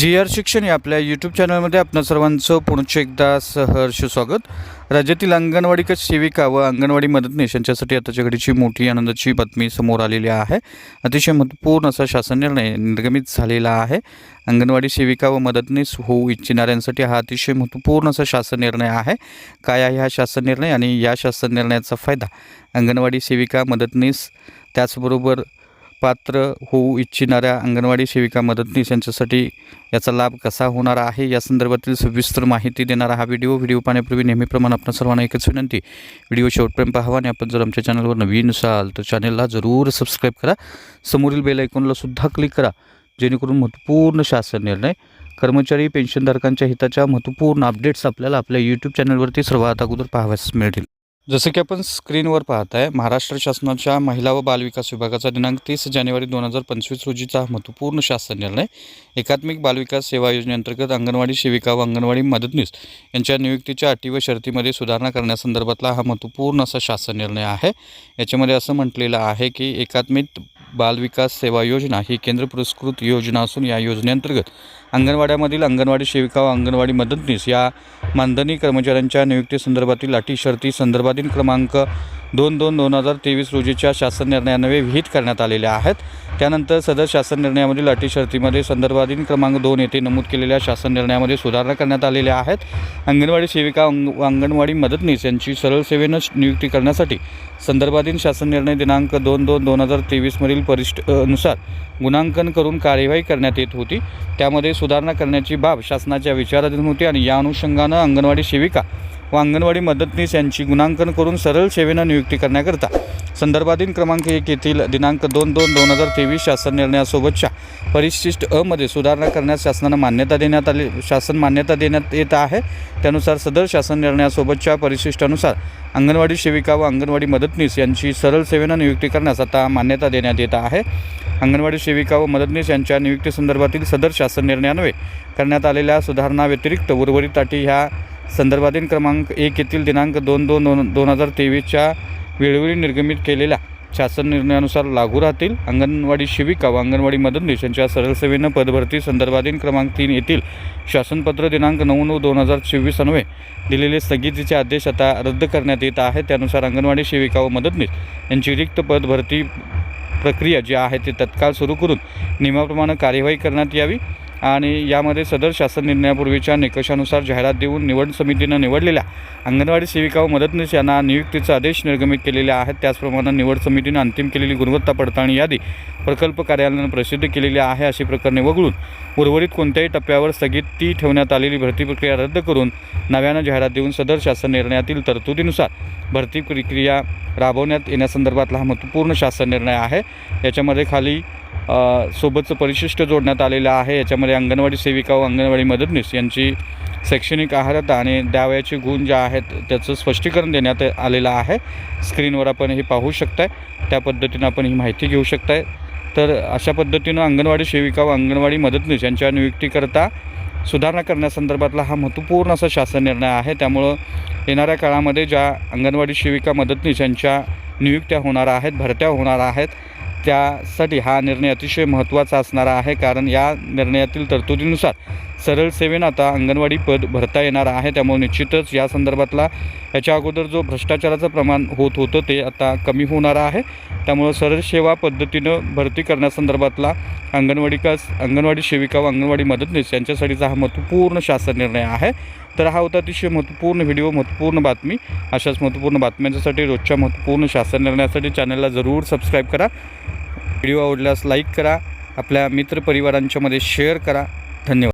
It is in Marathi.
जी आर शिक्षण या आपल्या यूट्यूब चॅनलमध्ये आपणा सर्वांचं पुनश्च एकदा सहर्ष स्वागत. राज्यातील अंगणवाडी क सेविका व अंगणवाडी मदतनीस यांच्यासाठी आताच्या घडीची मोठी आनंदाची बातमी समोर आलेली आहे. अतिशय महत्त्वपूर्ण असा शासन निर्णय निर्गमित झालेला आहे. अंगणवाडी सेविका व मदतनीस होऊ इच्छिणाऱ्यांसाठी हा अतिशय महत्त्वपूर्ण असा शासन निर्णय आहे. काय आहे हा शासन निर्णय? आणि या शासन निर्णयाचा फायदा अंगणवाडी सेविका मदतनीस त्याचबरोबर पात्र होऊ इच्छिणाऱ्या अंगणवाडी सेविका मदतनीस यांच्यासाठी याचा लाभ कसा होणार आहे? या संदर्भातील सविस्तर माहिती देणारा हा व्हिडिओ व्हिडिओ पाहण्यापूर्वी नेहमीप्रमाणे आपण सर्वांना एकच विनंती. व्हिडिओ शेवटपर्यंत पाहावा आणि आपण जर आमच्या चॅनलवर नवीन असाल तर चॅनलला जरूर सबस्क्राईब करा. समोरील बेल आयकॉनला सुद्धा क्लिक करा. जेणेकरून महत्त्वपूर्ण शासन निर्णय कर्मचारी पेन्शनधारकांच्या हिताच्या महत्त्वपूर्ण अपडेट्स आपल्याला आपल्या यूट्यूब चॅनलवरती सर्वात अगोदर पाहाव्यास मिळतील. जसं की आपण स्क्रीनवर पाहत आहे महाराष्ट्र शासनाच्या महिला व बालविकास विभागाचा दिनांक तीस जानेवारी दोन हजार पंचवीस रोजीचा महत्त्वपूर्ण शासन निर्णय. एकात्मिक बालविकास सेवा योजनेअंतर्गत अंगणवाडी सेविका व अंगणवाडी मदतनीस यांच्या नियुक्तीच्या अटी व शर्तीमध्ये सुधारणा करण्यासंदर्भातला हा महत्त्वपूर्ण असा शासन निर्णय आहे. याच्यामध्ये असं म्हटलेलं आहे की एकात्मिक बालविकास सेवा योजना ही केंद्र पुरस्कृत योजना असून या योजनेअंतर्गत अंगणवाड्यामधील अंगणवाडी सेविका व अंगणवाडी मदतनीस या मानधनी कर्मचाऱ्यांच्या नियुक्तीसंदर्भातील अटी शर्ती संदर्भातील क्रमांक दोन दोन दोन हजार तेवीस रोजीच्या शासन निर्णयान्वये विहित करण्यात आलेल्या आहेत त्यानंतर सदर शासन निर्णयामधील अटी शर्तीमध्ये संदर्भाधीन क्रमांक दोन येथे नमूद केलेल्या शासन निर्णयामध्ये सुधारणा करण्यात आलेल्या आहेत. अंगणवाडी सेविका अंग अंगणवाडी मदतनीस यांची सरळ सेवेनं नियुक्ती करण्यासाठी संदर्भाधीन शासन निर्णय दिनांक दोन दोन दोन हजार तेवीसमधील परिष्ठ अनुसार नुसार गुणांकन करून कार्यवाही करण्यात येत होती. त्यामध्ये सुधारणा करण्याची बाब शासनाच्या विचाराधीन होती आणि या अनुषंगानं अंगणवाडी सेविका व अंगणवाडी मदतनीस यांची गुणांकन करून सरळ सेवेनं नियुक्ती करण्याकरता संदर्भाधीन क्रमांक एक येथील दिनांक दोन दोन दोन हजार तेवीस शासन निर्णयासोबतच्या परिशिष्ट अमध्ये सुधारणा करण्यास शासनानं मान्यता देण्यात आली शासन मान्यता देण्यात येत आहे. त्यानुसार सदर शासन निर्णयासोबतच्या परिशिष्टानुसार अंगणवाडी सेविका व अंगणवाडी मदतनीस यांची सरळ सेवेनं नियुक्ती करण्यास आता मान्यता देण्यात येत आहे. अंगणवाडी सेविका व मदतनीस यांच्या नियुक्तीसंदर्भातील सदर शासन निर्णयान्वये करण्यात आलेल्या सुधारणा व्यतिरिक्त उर्वरित अटी ह्या संदर्भाधीन क्रमांक एक येथील दिनांक दोन दोन दोन दोन हजार तेवीसच्या वेळोवेळी निर्गमित केलेल्या शासन निर्णयानुसार लागू राहतील. अंगणवाडी सेविका व अंगणवाडी मदतनीस यांच्या सरळ सेवेनं पदभरती संदर्भाधीन क्रमांक तीन येथील शासनपत्र दिनांक नऊ नऊ दोन हजार चोवीस अन्वये दिलेले स्थगितीचे आदेश आता रद्द करण्यात येत आहे. त्यानुसार अंगणवाडी सेविका व मदतनीस यांची रिक्त पदभरती प्रक्रिया जी आहे ती तत्काळ सुरू करून नियमाप्रमाणे कार्यवाही करण्यात यावी. आणि यामध्ये सदर शासन निर्णयापूर्वीच्या निकषानुसार जाहिरात देऊन निवड समितीनं निवडलेल्या अंगणवाडी सेविका व मदतनीस यांना नियुक्तीचे आदेश निर्गमित केलेले आहेत. त्याचप्रमाणे निवड समितीनं अंतिम केलेली गुणवत्ता पडताळणी यादी प्रकल्प कार्यालयानं प्रसिद्ध केलेली आहे अशी प्रकरणे वगळून उर्वरित कोणत्याही टप्प्यावर स्थगिती ठेवण्यात आलेली भरती प्रक्रिया रद्द करून नव्यानं जाहिरात देऊन सदर शासन निर्णयातील तरतुदीनुसार भरती प्रक्रिया राबवण्यात येण्यासंदर्भातला हा महत्त्वपूर्ण शासन निर्णय आहे. याच्यामध्ये खाली सोबतचं परिशिष्ट जोडण्यात आलेलं आहे. याच्यामध्ये अंगणवाडी सेविका व अंगणवाडी मदतनीस यांची शैक्षणिक आहारता आणि द्यावयाचे गुण ज्या आहेत त्याचं स्पष्टीकरण देण्यात आलेलं आहे. स्क्रीनवर आपण हे पाहू शकताय. त्या पद्धतीनं आपण ही माहिती घेऊ शकताय. तर अशा पद्धतीनं अंगणवाडी सेविका व अंगणवाडी मदतनीस यांच्या नियुक्तीकरता सुधारणा करण्यासंदर्भातला हा महत्त्वपूर्ण असा शासन निर्णय आहे. त्यामुळं येणाऱ्या काळामध्ये ज्या अंगणवाडी सेविका मदतनीस यांच्या नियुक्त्या होणार आहेत भरत्या होणार आहेत त्यासाठी हा निर्णय अतिशय महत्त्वाचा असणारा आहे. कारण या निर्णयातील तरतुदीनुसार सरळ सेवेनं आता अंगणवाडी पद भरता येणार आहे. त्यामुळे निश्चितच या संदर्भातला याच्या अगोदर जो भ्रष्टाचाराचं प्रमाण होत होतं ते आता कमी होणार आहे. त्यामुळं सरळ सेवा पद्धतीनं भरती करण्यासंदर्भातला अंगणवाडीकास अंगणवाडी सेविका व अंगणवाडी मदतनीस यांच्यासाठीचा हा महत्त्वपूर्ण शासन निर्णय आहे. तर हा होता अतिशय महत्त्वपूर्ण व्हिडिओ महत्त्वपूर्ण बातमी. अशाच महत्त्वपूर्ण बातम्यांच्यासाठी रोजच्या महत्त्वपूर्ण शासन निर्णयासाठी चॅनलला जरूर सबस्क्राईब करा. व्हिडिओ आवडल्यास लाईक करा आपल्या मित्रपरिवारांच्यामध्ये शेअर करा. धन्यवाद.